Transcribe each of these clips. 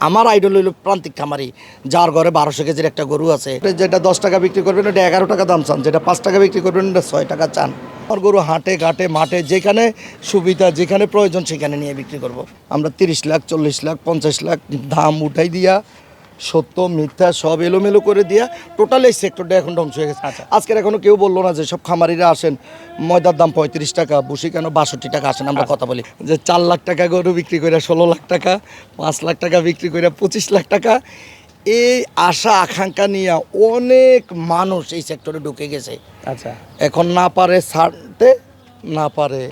আমার আইডল হইল প্রান্তিক খামারি, যার ঘরে বারোশো কেজির একটা গরু আছে। যেটা দশ টাকা বিক্রি করবেন, ওটা এগারো টাকা দাম চান। যেটা পাঁচ টাকা বিক্রি করবেন, ওটা ছয় টাকা চান। আমার গরু হাটে, ঘাটে, মাঠে, যেখানে সুবিধা, যেখানে প্রয়োজন, সেখানে নিয়ে বিক্রি করব। আমরা তিরিশ লাখ, চল্লিশ লাখ, পঞ্চাশ লাখ দাম উঠাই দিয়া সত্য মিথ্যা সব এলোমেলো করে দিয়া টোটাল এই সেক্টরটা এখন ধ্বংস হয়ে গেছে। আচ্ছা। আজকের এখনও কেউ বলল না যে সব খামারিরা আসেন ময়দার দাম পঁয়ত্রিশ টাকা বুসি কেন বাষট্টি টাকা আসেন আমরা কথা বলি। যে চার লাখ টাকা গরু বিক্রি করে ষোলো লাখ টাকা পাঁচ লাখ টাকা বিক্রি করে পঁচিশ লাখ টাকা এই আশা আকাঙ্ক্ষা নিয়ে অনেক মানুষ এই সেক্টরে ঢুকে গেছে। আচ্ছা। এখন না পারে ছাড়তে না পারে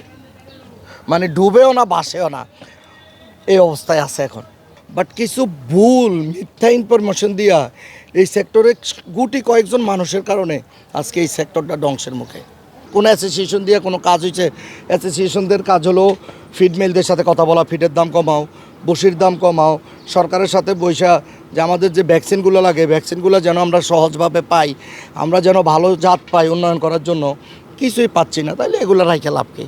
মানে ডুবেও না বাসেও না এই অবস্থায় আছে এখন। বাট কিছু ভুল, মিথ্যা ইনফরমেশন দিয়া এই সেক্টরে গুটি কয়েকজন মানুষের কারণে আজকে এই সেক্টরটা ধ্বংসের মুখে। কোনো অ্যাসোসিয়েশন দিয়ে কোনো কাজ হয়েছে অ্যাসোসিয়েশনদের কাজ হলো ফিড মিলদের সাথে কথা বলা ফিডের দাম কমাও, বসির দাম কমাও, সরকারের সাথে বৈশা যে আমাদের যে ভ্যাকসিনগুলো লাগে ভ্যাকসিনগুলো যেন আমরা সহজভাবে পাই, আমরা যেন ভালো জাত পাই উন্নয়ন করার জন্য, কিছুই পাচ্ছি না তাহলে এগুলো রাইখে লাভ কি?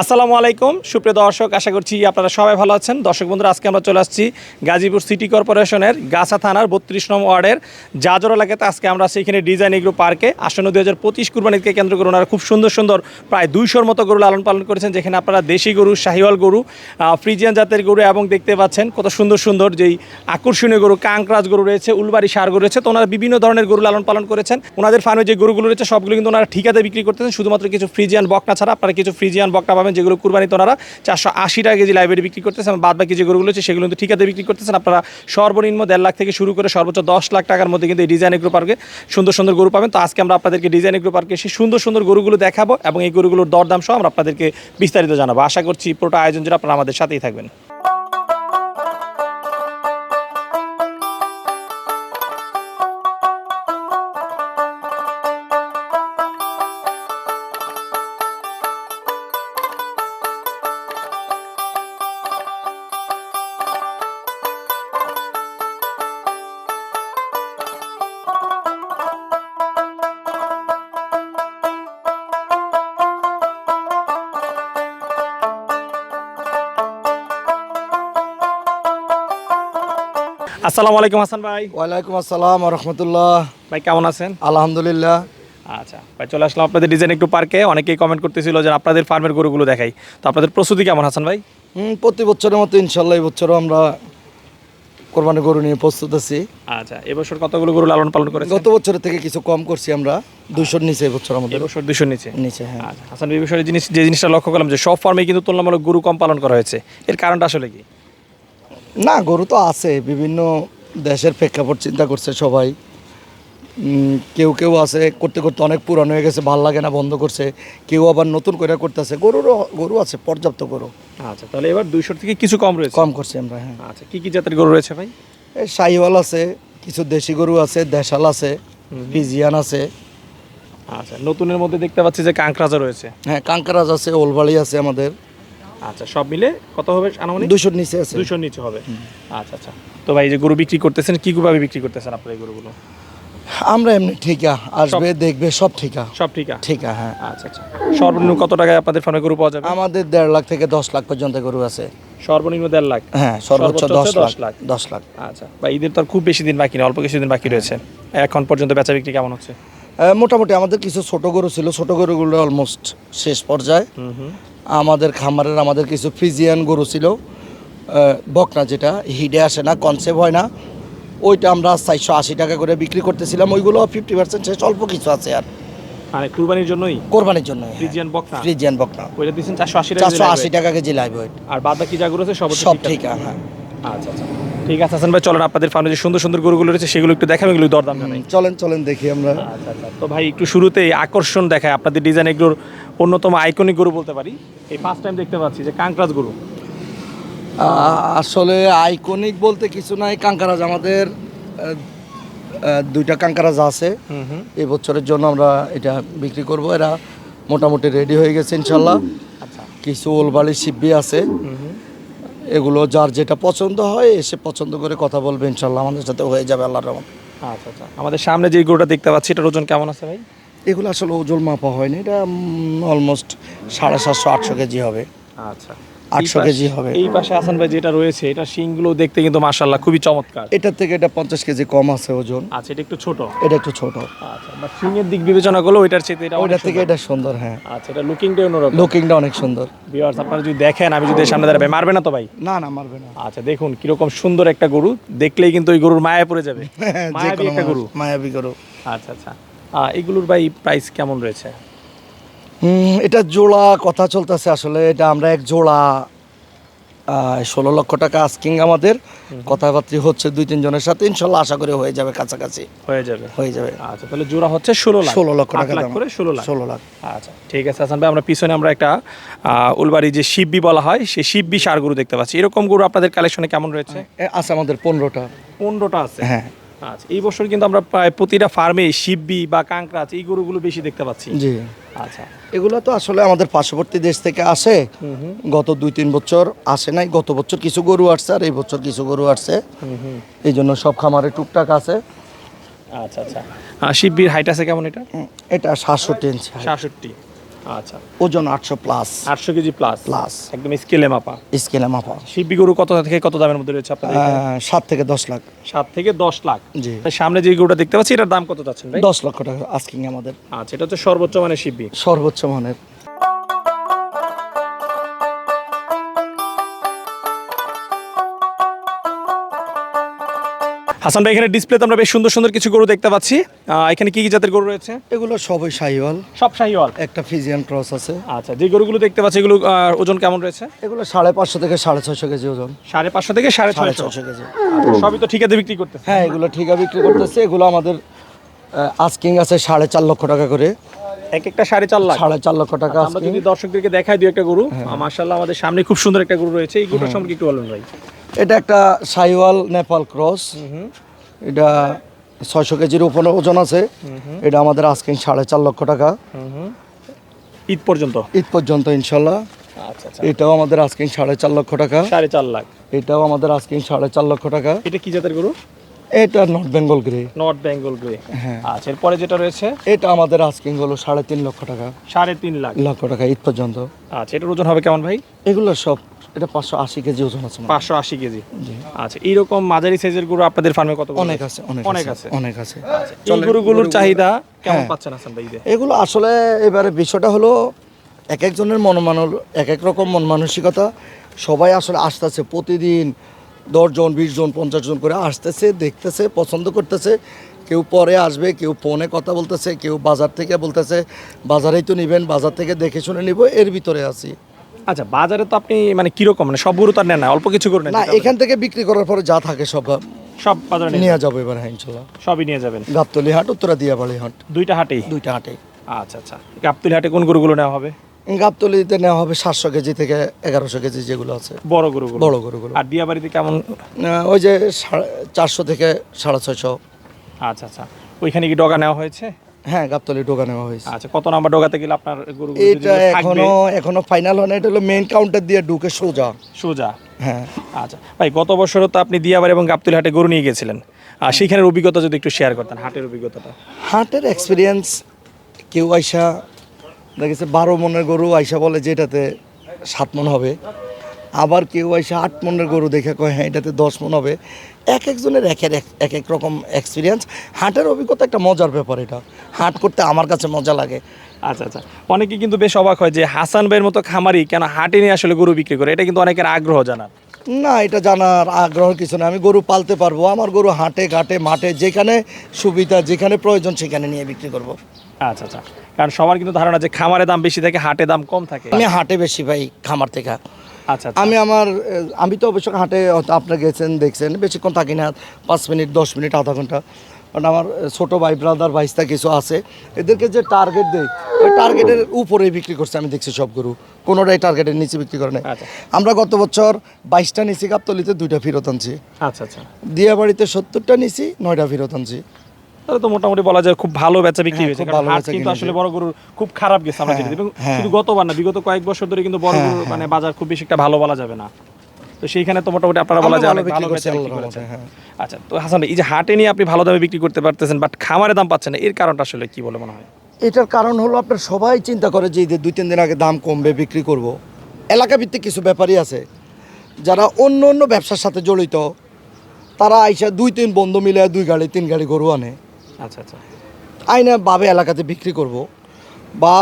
আসসালামু আলাইকুম। সুপ্রিয় দর্শক, আশা করছি আপনারা সবাই ভালো আছেন। দর্শক বন্ধুরা, আজকে আমরা চলে আসছি গাজীপুর সিটি কর্পোরেশনের গাছা থানার বত্রিশ নম ওয়ার্ডের জাজর এলাকাতে। আজকে আমরা সেইখানে ডিজাইন এগ্রো পার্কে। আসন্ন দুই হাজার পঁচিশ কুরবানিকে কেন্দ্র করে ওনারা খুব সুন্দর সুন্দর প্রায় দুইশোর মতো গরু লালন পালন করেছেন, যেখানে আপনারা দেশি গরু, শাহিওয়াল গরু ফ্রিজিয়ান জাতের গরু এবং দেখতে পাচ্ছেন কত সুন্দর সুন্দর যেই আকর্ষণীয় গরু কাঙ্করাজ গরু রয়েছে, উলবাড়ি সার গরু রয়েছে। তো ওনারা বিভিন্ন ধরনের গরু লালন পালন করেছেন। ওনাদের ফার্মে যে গরুগুলো রয়েছে, সবগুলো কিন্তু ওনারা ঠিকাতে বিক্রি করতেছেন। শুধুমাত্র কিছু ফ্রিজিয়ান বকনা ছাড়া, আপনারা কিছু ফ্রিজিয়ান বকনা পাবেন যেগুলো কুরবানিতে ওনারা চারশো আশি টাকা কেজি লাইব্রেরি বিক্রি করতেছেন বাদ বাকি যে গরুগুলো আছে সেগুলো কিন্তু ঠিকাতে বিক্রি করতেছেন। আপনারা সর্বনিম্ন দেড় লাখ থেকে শুরু করে সর্বোচ্চ দশ লাখ টাকার মধ্যে কিন্তু এই ডিজাইন এগ্রো পার্কে সুন্দর সুন্দর গরু পাবেন। তো আজকে আমরা আপনাদেরকে ডিজাইন এগ্রো পার্কে সেই সুন্দর সুন্দর গরুগুলো দেখাবো এবং এই গরুগুলোর দরদাম সহ আমরা আপনাদেরকে বিস্তারিত জানাব। আশা করছি পুরোটা আয়োজন যেটা আপনারা আমাদের সাথেই থাকবেন। আসসালামু আলাইকুম হাসান ভাই। ওয়ালাইকুম আসসালাম রহমতুল্লাহ। ভাই কেমন আছেন? আলহামদুলিল্লাহ। আচ্ছা ভাই চলে আসলাম আপনাদের ডিজাইন একটু পার্কে অনেকেই কমেন্ট করতেছিল যে আপনাদের ফার্মের গরুগুলো দেখাই। তো আপনাদের প্রস্তুতি কেমন হাসান ভাই? হুম, প্রতি বছরের মতো ইনশাল্লাহ এই বছরও আমরা কোরবানি গরু নিয়ে প্রস্তুত আছি। আচ্ছা এবছর কতগুলো গরু লালন পালন করেছেন? গত বছরের থেকে কিছু কম করছি আমরা। দুইশোর নিচে এবছর আমাদের এবছর দুশোর নিচে? নিচে হ্যাঁ। আচ্ছা হাসান এই বিষয়ে জিনিস যে জিনিসটা লক্ষ্য করলাম যে সব ফার্মে কিন্তু তুলনামূলক গরু কম পালন করা হয়েছে। এর কারণটা আসলে কি? না গরু তো আছে বিভিন্ন দেশের প্রেক্ষাপট চিন্তা করছে সবাই। কেউ কেউ আছে করতে করতে অনেক পুরানো হয়ে গেছে ভালো লাগে না বন্ধ করছে। কেউ আবার নতুন করে করতেছে গরুরও গরু আছে পর্যাপ্ত গরু। আচ্ছা তাহলে এবার দুইশোর থেকে কিছু কম রয়েছে? কম করছি আমরা হ্যাঁ। আচ্ছা কী কী জাতের গরু রয়েছে ভাই? এই শাহিওয়াল আছে কিছু দেশি গরু আছে দেশাল আছে পিজিয়ান আছে। আচ্ছা নতুনের মধ্যে দেখতে পাচ্ছি যে কাঁকড়াজা রয়েছে। হ্যাঁ কাঙ্কারাজ আছে ওলবাড়ি আছে আমাদের। আচ্ছা সব মিলে কত হবে আনুমানিক? দুশোর নিচে আছে। দুশোর নিচে হবে। আচ্ছা আচ্ছা। তো ভাই এই যে গরু বিক্রি করতেছেন কি ভাবে বিক্রি করতেছেন আপনার এই গরুগুলো? আমরা এমনি ঠিকা আসবে দেখবে সব ঠিকা। সব ঠিক? আছে ঠিকা হ্যাঁ। আচ্ছা আচ্ছা। সর্বনিম্ন কত টাকায় আপনাদের ফার্মে গরু পাওয়া যাবে? আমাদের দেড় লাখ থেকে দশ লাখ পর্যন্ত গরু আছে। সর্বনিম্ন দেড় লাখ? হ্যাঁ সর্বোচ্চ দশ লাখ। লাখ। দশ লাখ। আচ্ছা। বা ঈদের তো আর খুব বেশি দিন বাকি নেই অল্প কিছু দিন বাকি রয়েছে। এখন পর্যন্ত বেচা বিক্রি কেমন হচ্ছে? মোটামুটি আমাদের কিছু ছোট গরু ছিল ছোট গরুগুলো অলমোস্ট শেষ পর্যায়ে। হুম হুম। আমাদের খামারের আমাদের কিছু ফ্রিজিয়ান গরু ছিল বকনা যেটা হিডে আসে না কনসেপ্ট হয় না। ওইটা আমরা চারশো আশি টাকা করে বিক্রি করতেছিলাম ওইগুলো ফিফটি পার্সেন্ট শেষ অল্প কিছু আছে আর। মানে কুরবানির জন্যই? কোরবানির জন্য ফ্রিজিয়ান বকনা? ফ্রিজিয়ান বকনা। ওইটা দিচ্ছেন চারশো আশি চারশো আশি টাকা কেজি লাইভ ওয়েট। আর বাদ বাকি যা গরু আছে সব সব ঠিক হ্যাঁ। আচ্ছা আচ্ছা। ঠিক আছে হাসান ভাই চলেন আপনাদের ফার্মে যে সুন্দর সুন্দর গরুগুলো রয়েছে সেগুলো একটু দেখাবেন এগুলো দরদাম জানাই চলেন চলেন দেখি আমরা। আচ্ছা আচ্ছা। তো ভাই একটু শুরুতেই আকর্ষণ দেখায় আপনাদের ডিজাইন এগুলোর অন্যতম আইকনিক গরু বলতে পারি। এই ফার্স্ট টাইম দেখতে পাচ্ছি যে কাঙ্করাজ গরু। আসলে আইকনিক বলতে কিছু নাই কাঙ্কারাজ আমাদের দুইটা কাঙ্কারাজ আছে। হুম হুম। এই বছরের জন্য আমরা এটা বিক্রি করব এরা মোটামুটি রেডি হয়ে গেছে ইনশাল্লাহ। আচ্ছা। কিছু ওলবালি শিব্বি আছে। এগুলো যার যেটা পছন্দ হয় এসে পছন্দ করে কথা বলবে ইনশাল্লাহ। আমাদের সাথে হয়ে যাবে আল্লাহ রহমত। আচ্ছা আচ্ছা। আমাদের সামনে যে গরুটা দেখতে পাচ্ছি এটার ওজন কেমন আছে ভাই? এগুলো আসলে ওজন মাপা হয়নি এটা অলমোস্ট সাড়ে সাতশো আটশো কেজি হবে। আচ্ছা। 800 কেজি হবে। এই পাশে হাসান ভাই যেটা রয়েছে এটা শিংগুলো দেখতে কিন্তু মাশাল্লাহ খুবই চমৎকার। এটার থেকে এটা পঞ্চাশ কেজি কম আছে ওজন। আচ্ছা এটা একটু ছোট। এটা একটু ছোট। আচ্ছা শিংয়ের দিক বিবেচনা করলে ওইটার চেয়ে এটা ওইটার থেকে এটা সুন্দর হ্যাঁ। আচ্ছা এটা লুকিংটাই অন্যরকম। লুকিংটা অনেক সুন্দর। ভিউয়ার্স আপনারা যদি দেখেন আমি যদি সামনে দাঁড়াবে মারবে না তো ভাই? না না মারবে না। আচ্ছা দেখুন কীরকম সুন্দর একটা গরু দেখলেই কিন্তু ওই গরুর মায়া পড়ে যাবে। যে মায়াবী একটা গরু। মায়াবী গরু। আচ্ছা আচ্ছা। এগুলোর ভাই প্রাইস কেমন রয়েছে? এটা জোড়া কথা চলতেছে আসলে এটা আমরা এক জোড়া ষোলো লক্ষ টাকা আস্কিং আমাদের। কথাবার্তা হচ্ছে দুই তিনজনের সাথে ইনশাল্লাহ আশা করে হয়ে যাবে কাছাকাছি। হয়ে যাবে। হয়ে যাবে। আচ্ছা তাহলে জোড়া হচ্ছে ষোলো লাখ। ষোলো লক্ষ টাকা করে ষোলো লাখ। ষোলো লাখ। আচ্ছা ঠিক আছে হাসান ভাই আমরা পিছনে আমরা একটা উলবাড়ি যে শিববি বলা হয় সেই শিববি সার গরু দেখতে পাচ্ছি। এরকম গরু আপনাদের কালেকশনে কেমন রয়েছে? আছে আমাদের পনেরোটা। পনেরোটা আছে। হ্যাঁ। আচ্ছা এই বছর কিন্তু আমরা প্রায় প্রতিটা ফার্মে শিববি বা কাঁকড়াচ এই গরুগুলো বেশি দেখতে পাচ্ছি। জি। আচ্ছা। এগুলো তো আসলে আমাদের পার্শ্ববর্তী দেশ থেকে আসে। গত দুই তিন বছর আসে নাই। গত বছর কিছু গরু আসছে আর এই বছর কিছু গরু আসছে। এই জন্য সব খামারে টুকটাক আছে। আচ্ছা আচ্ছা। শিববির হাইট আছে কেমন এটা? এটা সাতষট্টি ইঞ্চি সাতষট্টি। আচ্ছা। ওজন আটশো প্লাস আটশো কেজি প্লাস প্লাস একদম স্কেলে মাপা। স্কেলে মাপা। শিববি গরু কত থেকে কত দামের মধ্যে রয়েছে আপনাদের এখানে? সাত থেকে দশ লাখ। সাত থেকে দশ লাখ। জি। সামনে যে গরুটা দেখতে পাচ্ছি এটার দাম কত যাচ্ছেন ভাই? দশ লক্ষ টাকা আস্কিং আমাদের। আচ্ছা এটা হচ্ছে সর্বোচ্চ মানের শিববি সর্বোচ্চ মানের। হাসান ভাই এখানে ডিসপ্লেতে আমরা বেশ সুন্দর সুন্দর কিছু গরু দেখতে পাচ্ছি। এখানে কি কি জাতের গরু রয়েছে? এগুলো সবই সাইওয়াল। সব শাহিওয়াল একটা ফিজিয়ান ক্রস আছে। আচ্ছা যে গরুগুলো দেখতে পাচ্ছি এগুলো ওজন কেমন রয়েছে? এগুলো সাড়ে পাঁচশো থেকে সাড়ে ছয়শো কেজি ওজন। সাড়ে পাঁচশো থেকে সাড়ে ছয়শো? কেজি। সবই তো ঠিকাতে বিক্রি করতেছে। হ্যাঁ এগুলো ঠিকা বিক্রি করতেছে। এগুলো আমাদের আস্কিং আছে সাড়ে চার লক্ষ টাকা করে। এক একটা সাড়ে চার লাখ? সাড়ে চার লক্ষ টাকা আমরা যদি দর্শকদেরকে দেখাই দিই একটা গরু মার্শাল্লাহ আমাদের সামনে খুব সুন্দর একটা গরু রয়েছে। এই গরুটার সম্পর্কে একটু বলুন ভাই। এটা একটা সাইওয়াল নেপাল ক্রস। এটা ছয়শো কেজির উপরে ওজন আছে। এটা আমাদের আস্কিং সাড়ে চার লক্ষ টাকা। ঈদ পর্যন্ত? ঈদ পর্যন্ত ইনশাল্লাহ। আচ্ছা আচ্ছা। এটাও আমাদের আস্কিং সাড়ে চার লক্ষ টাকা। সাড়ে চার লাখ। এটাও আমাদের আস্কিং সাড়ে চার লক্ষ টাকা। এটা কি জাতের গরু? এটা north Bengal grey north Bengal grey হ্যাঁ। আচ্ছা এরপরে যেটা রয়েছে? এটা আমাদের আস্কিং হলো সাড়ে তিন লক্ষ টাকা। সাড়ে তিন লাখ। লক্ষ টাকা ঈদ পর্যন্ত। আচ্ছা এটার ওজন হবে কেমন ভাই? এগুলো সব এটা পাঁচশো আশি কেজি ওজন আছে পাঁচশো আশি কেজি। আচ্ছা এইরকম মাঝারি সাইজের গরু আপনাদের ফার্মে কত অনেক আছে? অনেক অনেক আছে। অনেক আছে। এই গরুগুলোর চাহিদা কেমন হ্যাঁ। পাচ্ছেন হাসান ভাই এগুলো আসলে এবারে বিষয়টা হলো এক একজনের মনমানল এক এক রকম মন মানসিকতা। সবাই আসলে আসতেছে প্রতিদিন দশজন বিশ জন পঞ্চাশ জন করে আসতেছে দেখতেছে পছন্দ করতেছে। কেউ পরে আসবে কেউ ফোনে কথা বলতেছে কেউ বাজার থেকে বলতেছে বাজারেই তো নেবেন বাজার থেকে দেখে শুনে নিব এর ভিতরে আছি। আচ্ছা বাজারে তো আপনি মানে কীরকম? মানে সব গরু তো আর নেন না অল্প কিছু করে নেন না এখান থেকে বিক্রি করার পরে যা থাকে সব সব বাজারে নিয়ে যাব এবার হ্যাঁ ইনশাল্লাহ। সবই নিয়ে যাবেন? গাবতলি হাট উত্তরা দিয়াবাড়ি হাট। দুইটা হাটেই? দুইটা হাটে আচ্ছা আচ্ছা। গাবতুলি হাটে কোন গরুগুলো নেওয়া হবে? গাবতলিতে নেওয়া হবে সাতশো কেজি থেকে এগারোশো কেজি যেগুলো আছে। বড় গরুগুলো? বড় গরুগুলো। আর দিয়াবাড়িতে কেমন? ওই যে চারশো থেকে সাড়ে ছয়শো। আচ্ছা আচ্ছা। ওইখানে কি ডগা নেওয়া হয়েছে? হ্যাঁ গাবতলি ঢোকা নেওয়া হয়েছে। আচ্ছা কত নাম্বার ডগাতে গেলে আপনার গরু এটা এখনও এখনও ফাইনাল হয় না এটা হলো মেইন কাউন্টার দিয়ে ঢুকে সোজা। সোজা? হ্যাঁ। আচ্ছা ভাই গত বছরও তো আপনি দিয়াবাড়ি এবং গাবতুলি হাটে গরু নিয়ে গেছিলেন। আর সেইখানের অভিজ্ঞতা যদি একটু শেয়ার করতেন হাটের অভিজ্ঞতাটা। হাটের এক্সপিরিয়েন্স কেউ আইসা দেখেছে বারো মনের গরু আইসা বলে যে এটাতে সাত মন হবে। আবার কেউ আইসা আট মনের গরু দেখে কয় হ্যাঁ এটাতে দশ মন হবে। এক একজনের এক এক- এক এক রকম এক্সপিরিয়েন্স হাটের অভিজ্ঞতা একটা মজার ব্যাপার এটা। হাট করতে আমার কাছে মজা লাগে। আচ্ছা আচ্ছা। অনেকে কিন্তু বেশ অবাক হয় যে হাসান ভাইয়ের মতো খামারি কেন হাটে নিয়ে আসলে গরু বিক্রি করে? এটা কিন্তু অনেকের আগ্রহ জানার। না এটা জানার আগ্রহের কিছু না আমি গরু পালতে পারব। আমার গরু হাটে ঘাটে মাঠে যেখানে সুবিধা যেখানে প্রয়োজন সেখানে নিয়ে বিক্রি করব। আচ্ছা আচ্ছা। কারণ সবার কিন্তু ধারণা যে খামারে দাম বেশি থাকে হাটে দাম কম থাকে। আমি হাটে বেশি পাই খামার থেকে। আমি আমার আমি তো অবশ্য হাটে আপনারা গেছেন দেখছেন বেশিক্ষণ থাকি না পাঁচ মিনিট দশ মিনিট আধা ঘণ্টা। কারণ আমার ছোটো ভাই ব্রাদার ভাইস্তা কিছু আছে। এদেরকে যে টার্গেট দেয় ওই টার্গেটের উপরে বিক্রি করছে আমি দেখছি সব গরু। কোনোটাই টার্গেটের নিচে বিক্রি করে না আচ্ছা। আমরা গত বছর বাইশটা নিছি গাবতলিতে দুইটা ফেরত আনছি। আচ্ছা আচ্ছা। দিয়া বাড়িতে সত্তরটা নিচি নয়টা ফেরত আনছি। তাহলে তো মোটামুটি বলা যায় খুব ভালো বেচা বিক্রি হ্যাঁ, হয়েছে কারণ হাট কিন্তু আসলে বড় গরুর খুব খারাপ গেছে আমরা হ্যাঁ, যেটা এবং হ্যাঁ। শুধু গতবার না বিগত কয়েক বছর ধরে কিন্তু বড় গরুর। মানে বাজার খুব বেশি একটা ভালো বলা যাবে না তো সেইখানে তো মোটামুটি আপনারা বলা যায় ভালো বেচা বিক্রি করেছেন হ্যাঁ। আচ্ছা তো হাসান এই যে হাটে নিয়ে আপনি ভালো দামে বিক্রি করতে পারতেছেন বাট খামারে দাম পাচ্ছেন না এর কারণটা আসলে কি বলে মনে হয় এটার কারণ হলো আপনার সবাই চিন্তা করে যে ঈদের দুই তিন দিন আগে দাম কমবে বিক্রি করব। এলাকা ভিত্তিক কিছু ব্যাপারই আছে যারা অন্য অন্য ব্যবসার সাথে জড়িত তারা আইসা দুই তিন বন্ধু মিলে দুই গাড়ি তিন গাড়ি গরু আনে আচ্ছা আচ্ছা। আইনা বাবে এলাকাতে বিক্রি করব। বা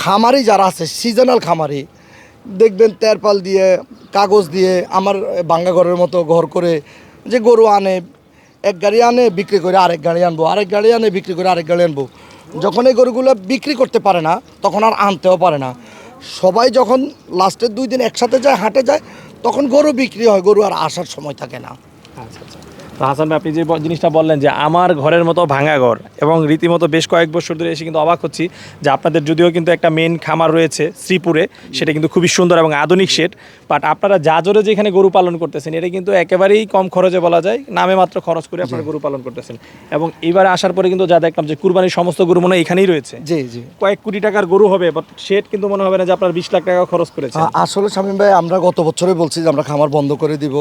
খামারি যারা আছে সিজনাল খামারি দেখবেন তেরপাল দিয়ে কাগজ দিয়ে আমার বাঙ্গা ঘরের মতো ঘর করে যে গরু আনে এক গাড়ি আনে বিক্রি করে আরেক গাড়ি আনব আরেক গাড়ি আনে বিক্রি করে আরেক গাড়ি আনব। যখন এই গরুগুলো বিক্রি করতে পারে না তখন আর আনতেও পারে না। সবাই যখন লাস্টের দুই দিন একসাথে যায় হাটে যায় তখন গরু বিক্রি হয় গরু আর আসার সময় থাকে না। আচ্ছা আচ্ছা। তো হাসান ভাই আপনি যে জিনিসটা বললেন যে আমার ঘরের মতো ভাঙা ঘর এবং রীতিমতো বেশ কয়েক বছর ধরে এসে কিন্তু অবাক হচ্ছি যে আপনাদের যদিও কিন্তু একটা মেন খামার রয়েছে শ্রীপুরে সেটা কিন্তু খুবই সুন্দর এবং আধুনিক শেড বাট আপনারা যা জাজরে যেখানে গরু পালন করতেছেন এটা কিন্তু একেবারেই কম খরচে বলা যায় নামে মাত্র খরচ করে আপনারা গরু পালন করতেছেন। এবং এবারে আসার পরে কিন্তু যা দেখলাম যে কুরবানির সমস্ত গরু মনে হয় এখানেই রয়েছে। জি জি। কয়েক কোটি টাকার গরু হবে বাট শেড কিন্তু মনে হবে না যে আপনার বিশ লাখ টাকা খরচ করেছে। আসলে শামীম ভাই আমরা গত বছরে বলছি যে আমরা খামার বন্ধ করে দিব।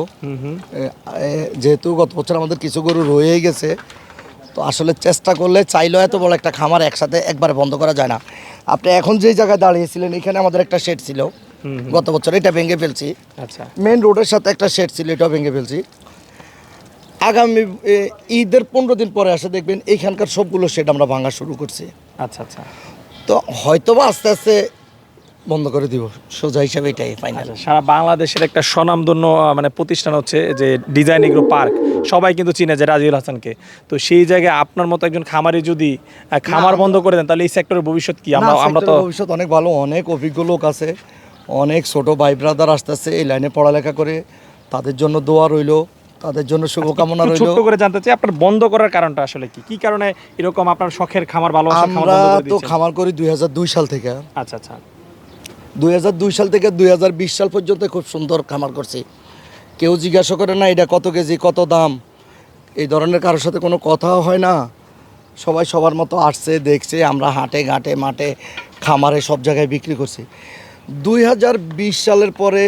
যেহেতু গত বছর আমাদের কিছু গরু রয়েই গেছে। তো আসলে চেষ্টা করলে চাইলেও এত বড় একটা খামার একসাথে একবারে বন্ধ করা যায় না। আপনি এখন যেই জায়গায় দাঁড়িয়েছিলেন এখানে আমাদের একটা শেড ছিল। গত বছর এটা ভেঙে ফেলছি। আচ্ছা। মেন রোডের সাথে একটা শেড ছিল এটাও ভেঙে ফেলছি। আগামী ঈদের পনেরো দিন পরে আসে দেখবেন এইখানকার সবগুলো শেড আমরা ভাঙা শুরু করছি। আচ্ছা আচ্ছা। তো হয়তোবা আস্তে আস্তে বন্ধ করে দিব। সোজা হিসাবে এটাই ফাইনাল আচ্ছা, সারা বাংলাদেশের একটা স্বনামধন্য মানে প্রতিষ্ঠান হচ্ছে যে ডিজাইন এগ্রো পার্ক। সবাই কিন্তু চিনে যে রাজিউল হাসানকে। তো সেই জায়গায় আপনার মতো একজন খামারি যদি খামার বন্ধ করে দেন তাহলে এই সেক্টরের ভবিষ্যৎ কি? আমরা আমরা তো ভবিষ্যৎ অনেক ভালো অনেক অভিজ্ঞ লোক আছে অনেক ছোট ভাই ব্রাদার আসতেছে এই লাইনে পড়ালেখা করে। তাদের জন্য দোয়া রইল তাদের জন্য শুভকামনা একটু রইল। ছোট্ট করে জানতে চাই আপনার বন্ধ করার কারণটা আসলে কি? কি কারণে এরকম আপনার শখের খামার খামার আমরা তো খামার করি দুই হাজার দুই সাল থেকে। আচ্ছা আচ্ছা। দুই হাজার দুই সাল থেকে দুই হাজার বিশ সাল পর্যন্ত খুব সুন্দর খামার করছি। কেউ জিজ্ঞাসা করে না, এটা কত কেজি, কত দাম? এই ধরনের কারোর সাথে কোনো কথাও হয় না। সবাই সবার মতো আসছে, দেখছে, আমরা হাটে ঘাটে মাঠে খামারে সব জায়গায় বিক্রি করছি। দুই হাজার বিশ সালের পরে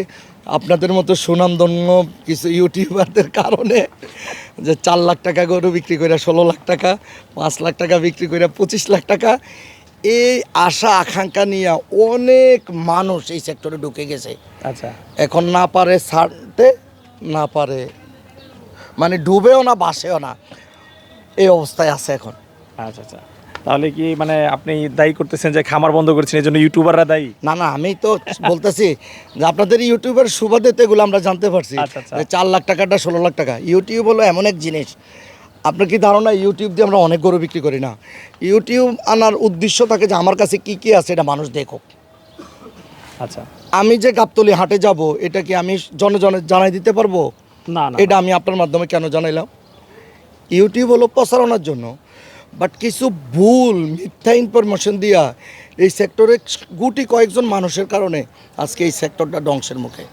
আপনাদের মতো সুনামধন্য কিছু ইউটিউবারদের কারণে যে চার লাখ টাকা গরু বিক্রি করে ষোলো লাখ টাকা, পাঁচ লাখ টাকা বিক্রি করে পঁচিশ লাখ টাকা এই আশা আকাঙ্ক্ষা নিয়ে অনেক মানুষ এই সেক্টরে ঢুকে গেছে। আচ্ছা। এখন না পারে ছাড়তে না পারে মানে ডুবেও না বাসেও না এই অবস্থায় আছে এখন। আচ্ছা আচ্ছা। তাহলে কি মানে আপনি দায়ী করতেছেন যে খামার বন্ধ করেছেন এই জন্য ইউটিউবাররা দায়ী? না না আমি তো বলতেছি যে আপনাদের ইউটিউবের সুবাদে তো এগুলো আমরা জানতে পারছি। আচ্ছা, আচ্ছা। যে চার লাখ টাকাটা ষোলো লাখ টাকা। ইউটিউব হলো এমন এক জিনিস আপনার কি ধারণা ইউটিউব দিয়ে আমরা অনেক গরু বিক্রি করি না? ইউটিউব আনার উদ্দেশ্য থাকে যে আমার কাছে কি কি আছে এটা মানুষ দেখুক। আচ্ছা। আমি যে গাবতলি হাটে যাব এটা কি আমি জনে জনে জানাই দিতে পারব? না না এটা আমি আপনার মাধ্যমে কেন জানাইলাম? ইউটিউব হলো প্রচারণার জন্য। বাট কিছু ভুল মিথ্যা ইনফরমেশন দিয়া এই সেক্টরে গুটি কয়েকজন মানুষের কারণে আজকে এই সেক্টরটা ধ্বংসের মুখে।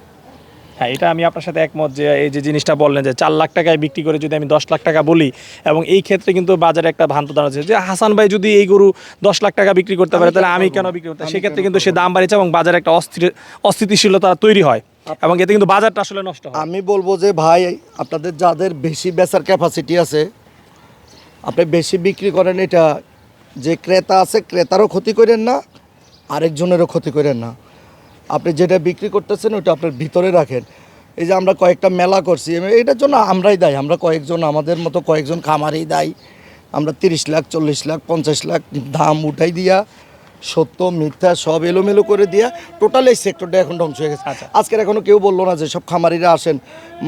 হ্যাঁ এটা আমি আপনার সাথে একমত যে এই যে জিনিসটা বললেন যে চার লাখ টাকায় বিক্রি করে যদি আমি দশ লাখ টাকা বলি এবং এই ক্ষেত্রে কিন্তু বাজারে একটা ভ্রান্ত আছে যে হাসান ভাই যদি এই গরু দশ লাখ টাকা বিক্রি করতে পারে তাহলে আমি কেন বিক্রি করতে সেক্ষেত্রে কিন্তু সে দাম বাড়িয়েছে এবং বাজারে একটা অস্থির অস্থিতিশীলতা তৈরি হয় এবং এতে কিন্তু বাজারটা আসলে নষ্ট হয়। আমি বলব যে ভাই আপনাদের যাদের বেশি বেচার ক্যাপাসিটি আছে আপনি বেশি বিক্রি করেন এটা যে ক্রেতা আছে ক্রেতারও ক্ষতি করেন না আরেকজনেরও ক্ষতি করেন না। আপনি যেটা বিক্রি করতেছেন ওটা আপনার ভিতরে রাখেন। এই যে আমরা কয়েকটা মেলা করছি এটার জন্য আমরাই দায়ী। আমরা কয়েকজন, আমাদের মতো কয়েকজন খামারেই দায়ী। আমরা তিরিশ লাখ, চল্লিশ লাখ, পঞ্চাশ লাখ দাম উঠাই দিয়া সত্য মিথ্যা সব এলোমেলো করে দিয়া টোটাল এই সেক্টরটা এখন ধ্বংস হয়ে গেছে। আচ্ছা। আজকের এখনও কেউ বলল না যে সব খামারিরা আসেন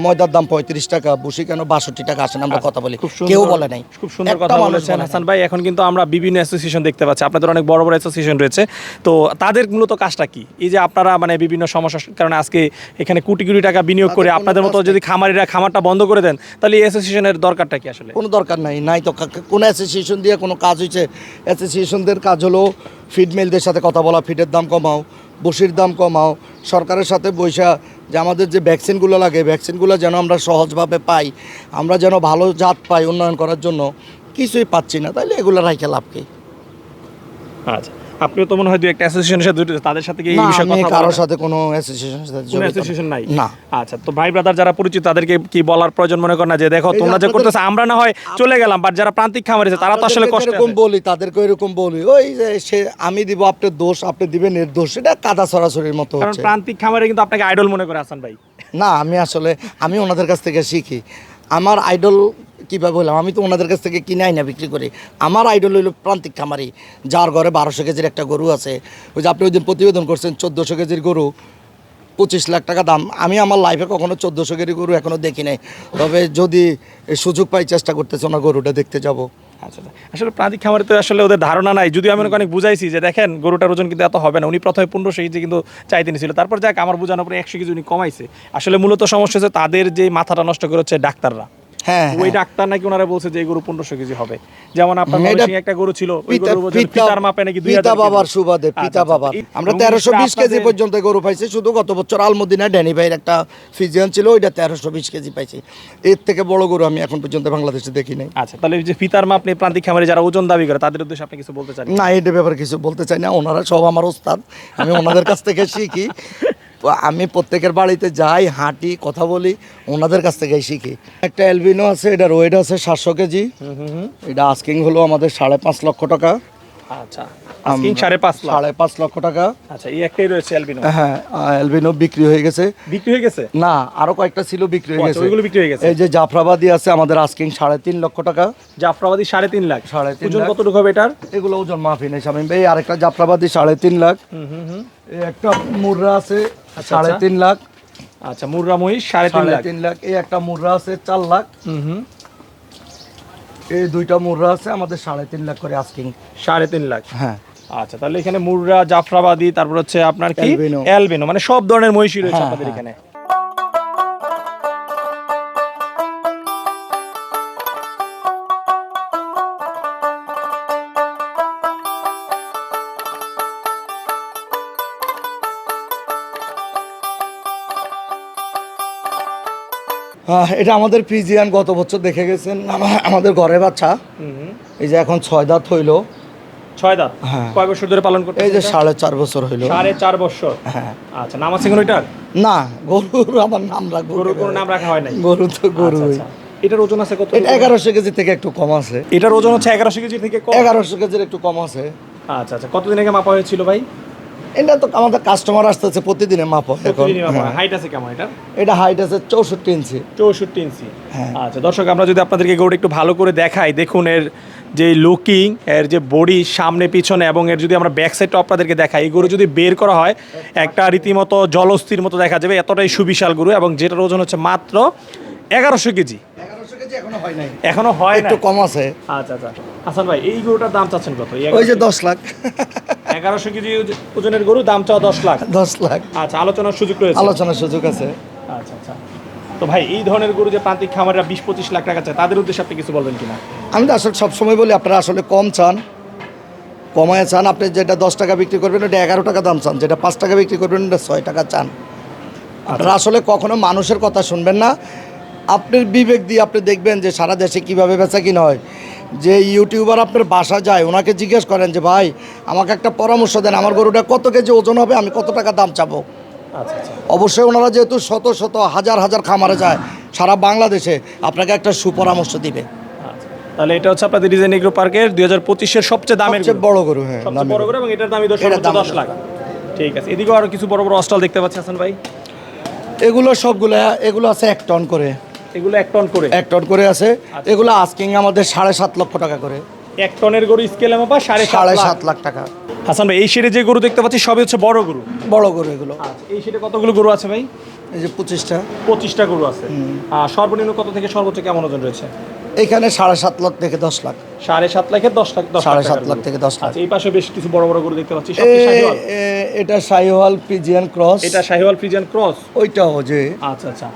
ময়দার দাম পঁয়ত্রিশ টাকা বসি কেন বাষট্টি টাকা আসেন আমরা কথা বলি। আচ্ছা, কেউ বলে নাই। খুব সুন্দর কথা বলেছেন হাসান ভাই এখন কিন্তু আমরা বিভিন্ন অ্যাসোসিয়েশন দেখতে পাচ্ছি। আপনাদের অনেক বড় বড় অ্যাসোসিয়েশন রয়েছে। তো তাদের মূলত কাজটা কি? এই যে আপনারা মানে বিভিন্ন সমস্যার কারণে আজকে এখানে কোটি কোটি টাকা বিনিয়োগ করে আপনাদের মতো যদি খামারিরা খামারটা বন্ধ করে দেন তাহলে এই অ্যাসোসিয়েশনের দরকারটা কি আসলে? কোনো দরকার নাই নাই তো কোনো অ্যাসোসিয়েশন দিয়ে কোনো কাজ হয়েছে অ্যাসোসিয়েশনদের কাজ হলো ফিড মিলদের সাথে কথা বলা, ফিডের দাম কমাও, বসির দাম কমাও, সরকারের সাথে বৈশা যে আমাদের যে ভ্যাকসিনগুলো লাগে, ভ্যাকসিনগুলো যেন আমরা সহজভাবে পাই, আমরা যেন ভালো জাত পাই উন্নয়ন করার জন্য, কিছুই পাচ্ছি না, তাইলে এগুলো রাইখে লাভ কি? আচ্ছা। আপনিও তো মনে হয় দু একটা অ্যাসোসিয়েশনের সাথে জড়িত, তাদের সাথে কি এই বিষয়ে কথা কারোর সাথে কোনো অ্যাসোসিয়েশনের সাথে কোনো জড়িত অ্যাসোসিয়েশন নাই? না। আচ্ছা তো ভাই ব্রাদার যারা পরিচিত তাদেরকে কি বলার প্রয়োজন মনে করেন না যে দেখো তোমরা যে করতেছো আমরা না হয় চলে গেলাম বাট যারা প্রান্তিক খামার আছে তারা তো আসলে কষ্ট এরকম বলি তাদেরকে এরকম বলি ওই যে সে আমি দিব আপনার দোষ আপনি দিবেন এর দোষ এটা কাদা সরাসরির মতো হচ্ছে। কারণ প্রান্তিক খামারে কিন্তু আপনাকে আইডল মনে করে হাসান ভাই। না আমি আসলে আমি ওনাদের কাছ থেকে শিখি। আমার আইডল কীভাবে হলাম আমি তো ওনাদের কাছ থেকে কিনে আইনা বিক্রি করি। আমার আইডল হইল প্রান্তিক খামারি, যার ঘরে বারোশো কেজির একটা গরু আছে। ওই যে আপনি ওই দিন প্রতিবেদন করছেন, চোদ্দোশো কেজির গরু, পঁচিশ লাখ টাকা দাম। আমি আমার লাইফে কখনো চোদ্দোশো কেজি গরু এখনও দেখি নাই। তবে যদি সুযোগ পাই চেষ্টা করতেছে ওনার গরুটা দেখতে যাব। আচ্ছা আচ্ছা। আসলে প্রান্তিক খামারে তো আসলে ওদের ধারণা নাই। যদিও আমি অনেক বুঝাইছি যে, দেখেন, গরুটার ওজন কিন্তু এত হবে না। উনি প্রথমে পনেরোশো কেজি কিন্তু চাইতে নিয়েছিল তারপর যাক, আমার বোঝানোর পরে একশো কিছু উনি কমাইছে। আসলে মূলত সমস্যা হচ্ছে তাদের যে মাথাটা নষ্ট করে হচ্ছে ডাক্তাররা। হ্যাঁ ওই ডাক্তার নাকি ওনারা বলছে যে এই গরু পনেরোশো কেজি হবে। যেমন আপনার একটা গরু ছিল ওই পিতার মাপে নাকি পিতা বাবার সুবাদে পিতা বাবার। আমরা তেরোশো বিশ কেজি পর্যন্ত গরু পাইছি শুধু গত বছর আলমদিনা ড্যানি ভাইয়ের একটা ফিজিয়ান ছিল ওইটা তেরোশো বিশ কেজি পাইছি। এর থেকে বড় গরু আমি এখন পর্যন্ত বাংলাদেশে দেখি নাই। আচ্ছা তাহলে যে পিতার মাপ নিয়ে প্রান্তিক খামারে যারা ওজন দাবি করে তাদের উদ্দেশ্যে আপনি কিছু বলতে চান? না এটা ব্যাপারে কিছু বলতে চাই না ওনারা সব আমার ওস্তাদ আমি ওনাদের কাছ থেকে শিখি। আমি প্রত্যেকের বাড়িতে যাই হাঁটি কথা বলি ওনাদের কাছ থেকেই শিখি। একটা এলবিনো আছে এটার ওয়েট আছে সাতশো কেজি। এটা আস্কিং হলো আমাদের সাড়ে পাঁচ লক্ষ টাকা। আচ্ছা সাড়ে পাঁচ সাড়ে পাঁচ লক্ষ টাকা। আচ্ছা এই একটাই রয়েছে অ্যালবিনো হ্যাঁ বিক্রি হয়ে গেছে। বিক্রি হয়ে গেছে? না আরও কয়েকটা ছিল বিক্রি হয়ে আচ্ছা, গেছে। ওইগুলো বিক্রি হয়ে গেছে। এই যে জাফরাবাদি আছে আমাদের আস্কিং সাড়ে তিন লক্ষ টাকা। জাফরাবাদি সাড়ে তিন লাখ। সাড়ে তিন ওজন লাখ। কতটুকু হবে এটার? এগুলো ওজন মাফি নেই স্বামী ভাই আরেকটা জাফরাবাদি সাড়ে তিন লাখ। এই একটা মুর্রা আছে। সাড়ে আচ্ছা। তিন লাখ। আচ্ছা মুর্রা মহিষ সাড়ে তিন লাখ। তিন লাখ। এই একটা মুর্রা আছে চার লাখ। হুম হুম। এই দুইটা মুর্রা আছে আমাদের সাড়ে তিন লাখ করে আস্কিং সাড়ে তিন লাখ। হ্যাঁ। আচ্ছা তাহলে এখানে মুর্রা জাফরাবাদি তারপর হচ্ছে আপনার কি? অ্যালবিনো। অ্যালবিনো মানে সব ধরনের মহিষই রয়েছে হ্যাঁ, আপনাদের হ্যাঁ। এখানে। এটা আমাদের পিজিয়ান গত বছর দেখে গেছেন। আমাদের ঘরে বাচ্চা। এই যে এখন ছয় দাঁত হইল। ছয় দাঁত? হ্যাঁ। কয় বছর ধরে পালন করতে এই যে সাড়ে চার বছর হইল। সাড়ে চার বছর? হ্যাঁ। আচ্ছা নাম আছে কোনো না গরুর আমার নাম রাখব গরুর কোনো নাম রাখা হয় নাই? গরু তো গরু আচ্ছা, আচ্ছা। এটার ওজন আছে কত? এটা এগারোশো কেজি থেকে একটু কম আছে। এটার ওজন হচ্ছে এগারোশো কেজি থেকে এগারোশো কেজির একটু কম আছে। আচ্ছা আচ্ছা। কতদিন আগে মাপা হয়েছিল ভাই? এটা তো আমাদের কাস্টমার আসতেছে প্রতিদিনে মাপ হয় এখন মাপা হ্যাঁ। হাইট আছে কেমন এটা? এটা হাইট আছে চৌষট্টি ইঞ্চি। চৌষট্টি ইঞ্চি। হ্যাঁ। আচ্ছা দর্শক আমরা যদি আপনাদেরকে গরুটা একটু ভালো করে দেখাই দেখুন এর যে লুকিং এর যে বডি সামনে পিছনে এবং এর যদি আমরা ব্যাক সাইডটা আপনাদেরকে দেখাই এই গরু যদি বের করা হয় একটা রীতিমতো জলস্থির মতো দেখা যাবে এতটাই সুবিশাল গরু এবং যেটার ওজন হচ্ছে মাত্র এগারোশো কেজি। এখনও হয় নাই। এখনও হয় একটু কম আছে। আচ্ছা আচ্ছা। হাসান ভাই এই গরুটার দাম চাচ্ছেন কত? ওই যে দশ লাখ। এগারোশো কেজি ওজনের গরু দাম চাওয়া দশ লাখ। দশ লাখ। আচ্ছা আলোচনার সুযোগ রয়েছে। আলোচনার সুযোগ আছে। আচ্ছা আচ্ছা। তো ভাই এই ধরনের গরু যে প্রান্তিক খামাররা বিশ পঁচিশ লাখ টাকা চায় তাদের উদ্দেশ্যে আপনি কিছু বলবেন কিনা? আমি তো আসলে সবসময় বলি আপনারা আসলে কম চান। কমায় চান। আপনি যেটা দশ টাকা বিক্রি করবেন ওটা এগারো টাকা দাম চান। যেটা পাঁচ টাকা বিক্রি করবেন ওটা ছয় টাকা চান। আপনারা আসলে কখনো মানুষের কথা শুনবেন না। আপনার বিবেক দিয়ে আপনি দেখবেন যে সারা দেশে কীভাবে বেচা কিনা হয়। যে ইউটিউবার আপনার বাসা যায় ওনাকে জিজ্ঞেস করেন যে ভাই আমাকে একটা পরামর্শ দেন আমার গরুটা কত কেজি ওজন হবে আমি কত টাকা দাম চাবো? আচ্ছা আচ্ছা। অবশ্যই ওনারা যেহেতু শত শত হাজার হাজার খামারে যায় সারা বাংলাদেশে আপনাকে একটা সুপরামর্শ দিবে। আচ্ছা। তাহলে এটা হচ্ছে আপনাদের ডিজাইন এগ্রো পার্কের দুই হাজার পঁচিশের সবচেয়ে দামের। বড় গরু হ্যাঁ বড় গরু। এবং এটার দামই দশ লাখ। ঠিক আছে। এদিকেও আরও কিছু বড় বড় অস্টাল দেখতে পাচ্ছি হাসান ভাই? এগুলো সবগুলো এগুলো আছে এক টন করে। এগুলো এক টন করে? এক টন করে আছে। এগুলো আস্কিং আমাদের সাড়ে সাত লক্ষ টাকা করে। এক টনের গরু স্কেলে মাপা সাড়ে সাড়ে সাত লাখ টাকা। হাসান ভাই এই শেডে যে গরু দেখতে পাচ্ছি সবই হচ্ছে বড় গরু। বড় গরু এগুলো। আচ্ছা এই শেডে কতগুলো গরু আছে ভাই? এই যে পঁচিশটা। পঁচিশটা গরু আছে। আর সর্বনিম্ন কত থেকে সর্বোচ্চ কেমন ওজন রয়েছে? এখানে সাড়ে সাত লাখ থেকে দশ লাখ। সাড়ে সাত লাখের দশ লাখ সাড়ে সাত লাখ থেকে দশ লাখ। আচ্ছা এই পাশে বেশ কিছু বড় বড় গরু দেখতে পাচ্ছি। শাহিওয়াল? এটা সাইওয়াল পিজিয়ান ক্রস। এটা শাহিওয়াল ফ্রিজিয়ান ক্রস? ওইটাও যে। আচ্ছা আচ্ছা।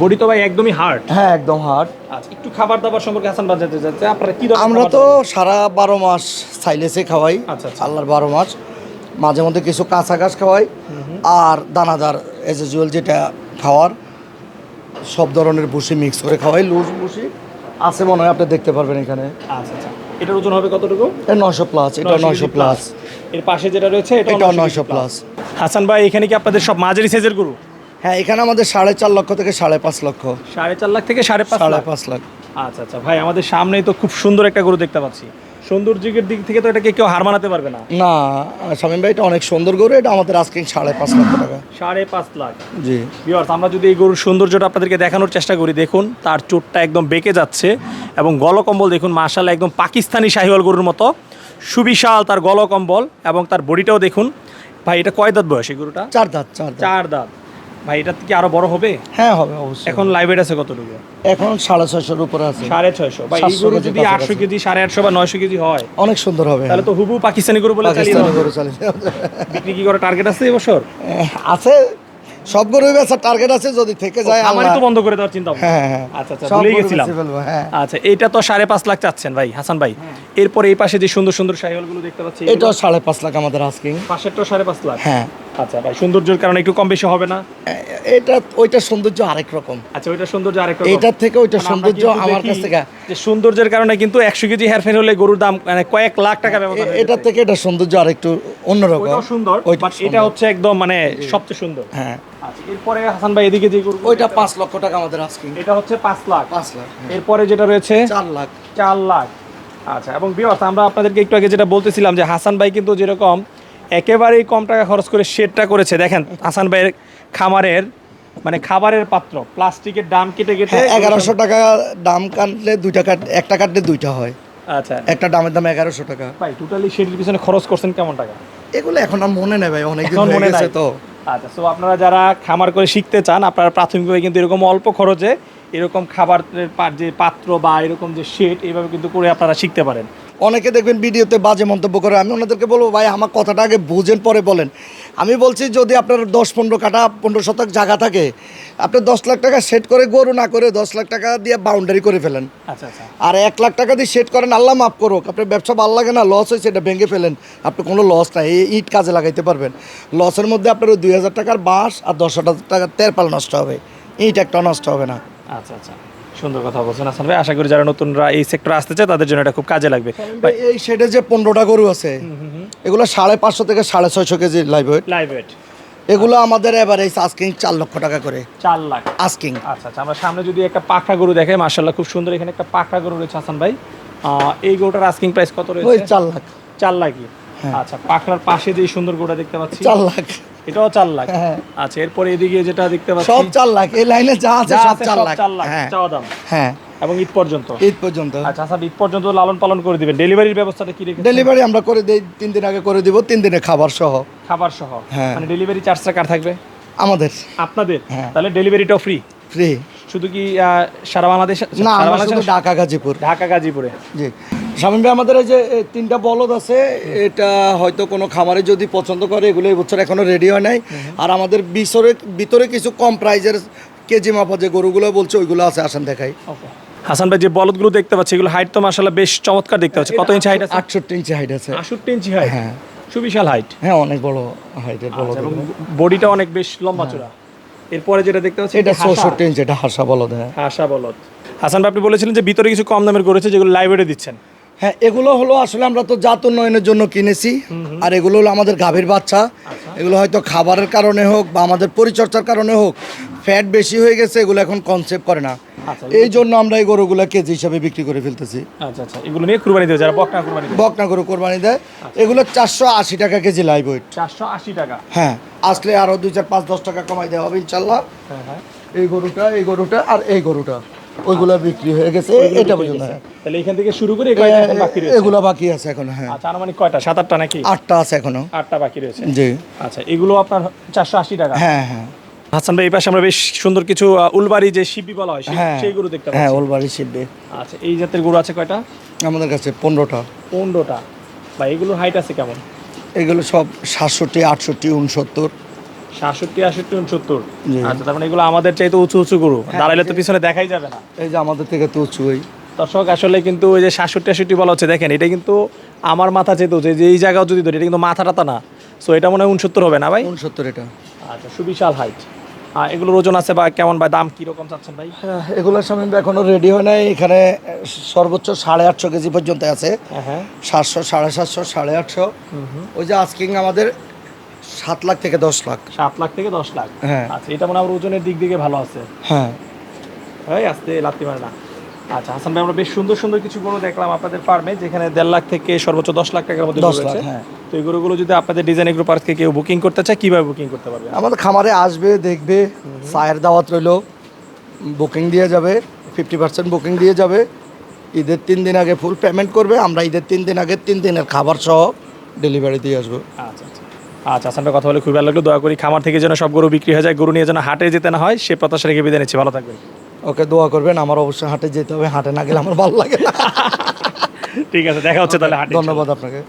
বডি তো ভাই একদমই হার্ড হ্যাঁ একদম হার্ড আচ্ছা একটু খাবার দাবার সম্পর্কে হাসান ভাই জানতে চাচ্ছে আপনারা কি আমরা তো সারা বারো মাস সাইলেসে খাওয়াই আচ্ছা, আচ্ছা। আল্লাহর বারো মাস। মাঝে মধ্যে কিছু কাঁচা ঘাস খাওয়াই আর দানাদার এজ ইউজুয়াল যেটা খাওয়ার সব ধরনের ভুসি মিক্স করে খাওয়াই লুজ ভুসি। আছে মনে হয় আপনি দেখতে পারবেন এখানে। আচ্ছা আচ্ছা। এটার ওজন হবে কতটুকু? এটা নয়শো প্লাস এটা নয়শো প্লাস এর পাশে যেটা রয়েছে এটাও 900 plus। হাসান ভাই এখানে কি আপনাদের সব মাঝারি সাইজের গরু? হ্যাঁ এখানে আমাদের সাড়ে চার লক্ষ থেকে সাড়ে পাঁচ লক্ষ। সাড়ে চার লাখ থেকে সাড়ে পাঁচ সাড়ে লাখ? পাঁচ লাখ। আচ্ছা আচ্ছা। ভাই আমাদের সামনেই তো খুব সুন্দর একটা গরু দেখতে পাচ্ছি। সৌন্দর্যের দিক থেকে তো এটাকে কেউ হার মানাতে পারবে না। না শামীম ভাই এটা অনেক সুন্দর গরু। এটা আমাদের আজকে সাড়ে পাঁচ লক্ষ টাকা। সাড়ে পাঁচ লাখ। জি। ভিউয়ার্স আমরা যদি এই গরুর সৌন্দর্যটা আপনাদেরকে দেখানোর চেষ্টা করি দেখুন তার চোটটা একদম বেঁকে যাচ্ছে এবং গলকম্বল দেখুন মার্শাল একদম পাকিস্তানি শাহিওয়াল গরুর মতো। সুবিশাল তার গলকম্বল এবং তার বডিটাও দেখুন। ভাই এটা কয় দাঁত বয়স এই গরুটা? চার দাঁত চার দাঁত। চার দাঁত। ভাই এটা কি আরও বড় হবে? হ্যাঁ হবে অবশ্যই। এখন লাইভ আছে কতটুকু? এখন সাড়ে ছয়শোর উপরে আছে। সাড়ে ছয়শো। বা এই গরু যদি আটশো কেজি সাড়ে আটশো বা নয়শো কেজি হয় অনেক সুন্দর হবে। তাহলে তো হুবু পাকিস্তানি গরু বলে চালিয়ে বিক্রি কি করে টার্গেট আছে এবছর আছে। সব বেচার টার্গেট আছে যদি থেকে যায় আমারই আল্লাহ। তো বন্ধ করে দেওয়ার চিন্তা হ্যাঁ হ্যাঁ আচ্ছা আচ্ছা ভুলেই গেছিলাম। হ্যাঁ আচ্ছা এটা তো সাড়ে পাঁচ লাখ চাচ্ছেন ভাই হাসান ভাই। এরপরে এই পাশে যে সুন্দর সুন্দর দেখতে পাচ্ছি এটাও সাড়ে পাঁচ লাখ আমাদের আস্কিং পাশেরটা সাড়ে পাঁচ লাখ? হ্যাঁ। আচ্ছা ভাই সৌন্দর্যের কারণে একটু কম বেশি হবে না? এটা ওইটা সৌন্দর্য আরেক রকম। আচ্ছা ওইটা সৌন্দর্য আরেকটা এটার থেকে ওইটা সৌন্দর্য আমার কাছ থেকে যে সৌন্দর্যের কারণে কিন্তু একশো কেজি হেয়ার ফেল হলে গরুর দাম মানে কয়েক লাখ টাকা ব্যবহার এ- এটার থেকে এটা সৌন্দর্য আরেকটু অন্যরকম। সুন্দর এটা হচ্ছে একদম মানে সবচেয়ে সুন্দর। হ্যাঁ। আচ্ছা এরপরে হাসান ভাই এদিকে যে গরু ওইটা পাঁচ লক্ষ টাকা আমাদের আস্কিং এটা হচ্ছে পাঁচ লাখ। পাঁচ লাখ হ্যাঁ। এরপরে যেটা রয়েছে? চার লাখ। চার লাখ। আচ্ছা এবং বিয়স আমরা আপনাদেরকে একটু আগে যেটা বলতেছিলাম যে হাসান ভাই কিন্তু যেরকম একেবারেই কম টাকা খরচ করে শেডটা করেছে দেখেন হাসান ভাইয়ের খামারের মানে খাবারের পাত্র প্লাস্টিকের দাম কেটে কেটে হ্যাঁ এগারোশো টাকা দাম কাটলে দুইটা কাট একটা কাটলে দুইটা হয়। আচ্ছা। একটা দামের দাম এগারোশো টাকা। ভাই টোটালি শেডের পিছনে খরচ করছেন কেমন টাকা? এগুলো এখন আর মনে নেই ভাই অনেক মনে গেছে তো। আচ্ছা সো আপনারা যারা খামার করে শিখতে চান, আপনারা প্রাথমিকভাবে কিন্তু এরকম অল্প খরচে এরকম খাবারের যে পাত্র বা এরকম যে শেড এইভাবে কিন্তু করে আপনারা শিখতে পারেন। অনেকে দেখবেন ভিডিওতে বাজে মন্তব্য করে, আমি ওনাদেরকে বলব, ভাই, আমার কথাটা আগে বুঝেন, পরে বলেন। আমি বলছি যদি আপনার দশ পনেরো কাটা পনেরো শতক জায়গা থাকে আপনি দশ লাখ টাকা সেট করে গরু না করে দশ লাখ টাকা দিয়ে বাউন্ডারি করে ফেলেন। আচ্ছা আচ্ছা। আর এক লাখ টাকা দিয়ে সেট করেন আল্লাহ মাফ করুক। আপনার ব্যবসা ভালো লাগে না লস হয়েছে এটা ভেঙে ফেলেন। আপনি কোনো লস নাই এই ইট কাজে লাগাইতে পারবেন। লসের মধ্যে আপনার ওই দুই হাজার টাকার বাঁশ আর দশ হাজার টাকার তেরপাল নষ্ট হবে। ইট একটা নষ্ট হবে না। আচ্ছা আচ্ছা। সুন্দর কথা বলছেন হাসান ভাই। আশা করি যারা নতুনরা এই সেক্টরে আসতে চায় তাদের জন্য এটা খুব কাজে লাগবে। এই শেডে যে পনেরোটা গরু আছে এগুলো সাড়ে পাঁচশো থেকে সাড়ে ছয়শো KG live weight live weight এগুলো আমাদের এভারেজ আস্কিং চার লক্ষ টাকা করে। চার লাখ। আস্কিং আচ্ছা আচ্ছা আমরা সামনে যদি একটা পাখা গরু দেখে মার্শাল্লাহ খুব সুন্দর এখানে একটা পাখা গরু রয়েছে হাসান ভাই। এই গরুটার আস্কিং প্রাইস কত রয়েছে? চার লাখ। চার লাখই। আচ্ছা পাখড়ার পাশে যে সুন্দর গরুটা দেখতে পাচ্ছি। চার লাখ। এটাও চার লাখ। হ্যাঁ। আচ্ছা এরপরে এদিকে যেটা দেখতে পাচ্ছি সব চার লাখ। এই লাইনে যা আছে সব চার লাখ। চার লাখ হ্যাঁ। চাওয়া দাম। হ্যাঁ। এবং ঈদ পর্যন্ত। ঈদ পর্যন্ত। আচ্ছা আচ্ছা ঈদ পর্যন্ত লালন পালন করে দিবেন। ডেলিভারির ব্যবস্থাটা কি রেখেছেন? ডেলিভারি আমরা করে দিই তিন দিন আগে করে দিব তিন দিনে খাবার সহ। খাবার সহ। হ্যাঁ। মানে ডেলিভারি চার্জটা কার থাকবে? আমাদের। আপনাদের? হ্যাঁ। তাহলে ডেলিভারিটাও ফ্রি ফ্রি শুধু কি সারা বাংলাদেশ না শুধু ঢাকা গাজীপুর। ঢাকা গাজীপুরে। জি। স্বামী ভাই আমাদের এই যে তিনটা বলদ আছে এটা হয়তো কোনো খামারে যদি পছন্দ করে এগুলো এই বছর এখনও রেডি হয় নাই। আর আমাদের ভিতরে ভিতরে কিছু কম প্রাইজের কেজি মাপা যে গরুগুলো বলছে ওইগুলো আছে আসেন দেখাই। হাসান ভাই যে বলদগুলো দেখতে পাচ্ছি এগুলো হাইট তো মাসাল্লাহ বেশ চমৎকার দেখতে পাচ্ছি। কত ইঞ্চি হাইট আছে? আটষট্টি ইঞ্চি হাইট আছে। আষট্টি ইঞ্চি হাইট হ্যাঁ। সুবিশাল হাইট হ্যাঁ অনেক বড় হাইটের বলদ। এবং বডিটা অনেক বেশ লম্বা চূড়া। এরপরে যেটা দেখতে পাচ্ছি এটা। চৌষট্টি ইঞ্চি এটা হাসা বলদ হ্যাঁ। হাসা বলদ। হাসান ভাই আপনি বলেছিলেন যে ভিতরে কিছু কম দামের করেছে যেগুলো লাইব্রেরি দিচ্ছেন। হ্যাঁ এগুলো হলো আসলে আমরা তো জাত উন্নয়নের জন্য কিনেছি। আর এগুলো হলো আমাদের গাভীর বাচ্চা। এগুলো হয়তো খাবারের কারণে হোক বা আমাদের পরিচর্যার কারণে হোক ফ্যাট বেশি হয়ে গেছে এগুলো এখন কনসেপ্ট করে না। আচ্ছা, এই জন্য আমরা এই গরুগুলো কেজি হিসাবে বিক্রি করে ফেলতেছি। আচ্ছা আচ্ছা। এগুলো নিয়ে কুরবানি দেবে যারা বকনা কুরবানি বকনা গরু কোরবানি দেয়। এগুলো চারশো আশি টাকা কেজি লাইভ ওয়েট চারশো আশি টাকা। হ্যাঁ আসলে আরও দুই চার পাঁচ দশ টাকা কমাই দেওয়া হবে ইনশাল্লাহ। হ্যাঁ হ্যাঁ। এই গরুটা এই গরুটা আর এই গরুটা। ওইগুলা বিক্রি হয়ে গেছে এটা পর্যন্ত হ্যাঁ। তাহলে এখান থেকে শুরু করে এগুলো এখন বাকি রয়েছে? এগুলা বাকি আছে এখন হ্যাঁ। আচ্ছা আনুমানিক কয়টা? সাত আটটা নাকি? আটটা আছে এখনও। আটটা বাকি রয়েছে। জি। আচ্ছা এগুলো আপনার চারশো আশি টাকা? হ্যাঁ হ্যাঁ। হাসান ভাই এই পাশে আমরা বেশ সুন্দর কিছু উলবাড়ি যে শিবি বলা হয় সেই- হ্যাঁ। গরু দেখতে হ্যাঁ পাচ্ছি। ওলবাড়ি শিববে আচ্ছা এই জাতের গরু আছে কয়টা? আমাদের কাছে পনেরোটা। পনেরোটা। বা এগুলোর হাইট আছে কেমন? এগুলো সব সাতষট্টি আটষট্টি উনসত্তর। সাতষট্টি আষট্টি উনসত্তর। আচ্ছা তার মানে এগুলো আমাদের চাইতে উঁচু উঁচু গরু। দাঁড়াইলে তো পিছনে দেখাই যাবে না। এই যে আমাদের থেকে তো উঁচু ওই দর্শক আসলে কিন্তু ওই যে সাতষট্টি আষট্টি বলা হচ্ছে দেখেন এটা কিন্তু আমার মাথা হচ্ছে যে এই জায়গাও যদি ধরি এটা কিন্তু মাথা টাতা না। সো এটা মনে হয় উনসত্তর হবে না ভাই? উনসত্তর এটা। আচ্ছা সুবিশাল হাইট আর এগুলোর ওজন আছে বা কেমন বা দাম কীরকম চাচ্ছেন ভাই? হ্যাঁ, এগুলোর সামনে এখনও রেডি হয় নাই। এখানে সর্বোচ্চ সাড়ে আটশো কেজি পর্যন্ত আছে। হ্যাঁ হ্যাঁ। সাতশো সাড়ে সাতশো সাড়ে আটশো। ওই যে আজকিং আমাদের সাত লাখ থেকে দশ লাখ। সাত লাখ থেকে দশ লাখ? হ্যাঁ। আচ্ছা এটা মনে আমার ওজনের দিক থেকে ভালো আছে। হ্যাঁ। ভাই আসতে লাগতে পারে না। আচ্ছা হাসান ভাই আমরা বেশ সুন্দর সুন্দর কিছু গরু দেখলাম আপনাদের ফার্মে যেখানে দেড় লাখ থেকে সর্বোচ্চ দশ লাখ টাকার মধ্যে দশ লাখ, হ্যাঁ। তো এই গরুগুলো যদি আপনাদের ডিজাইন এগ্রো পার্ক থেকে কেউ বুকিং করতে চায় কীভাবে বুকিং করতে পারবে? আমাদের খামারে আসবে দেখবে চায়ের দাওয়াত রইল বুকিং দিয়ে যাবে ফিফটি পার্সেন্ট বুকিং দিয়ে যাবে। ঈদের তিন দিন আগে ফুল পেমেন্ট করবে আমরা ঈদের তিন দিন আগে তিন দিনের খাবার সহ ডেলিভারি দিয়ে আসব। আচ্ছা আচ্ছা। আচ্ছা হাসান কথা বলে খুবই ভালো লাগল। দয়া করি খামার থেকে যেন সব গরু বিক্রি হয়ে যায় গরু নিয়ে যেন হাটে যেতে না হয় সে প্রত্যাশা রেখে বিদায় নিচ্ছি। ভালো থাকবেন। ওকে দোয়া করবেন আমার অবশ্যই হাটে যেতে হবে হাটে না গেলে আমার ভালো লাগে না। ঠিক আছে দেখা হচ্ছে তাহলে হাটে। ধন্যবাদ আপনাকে।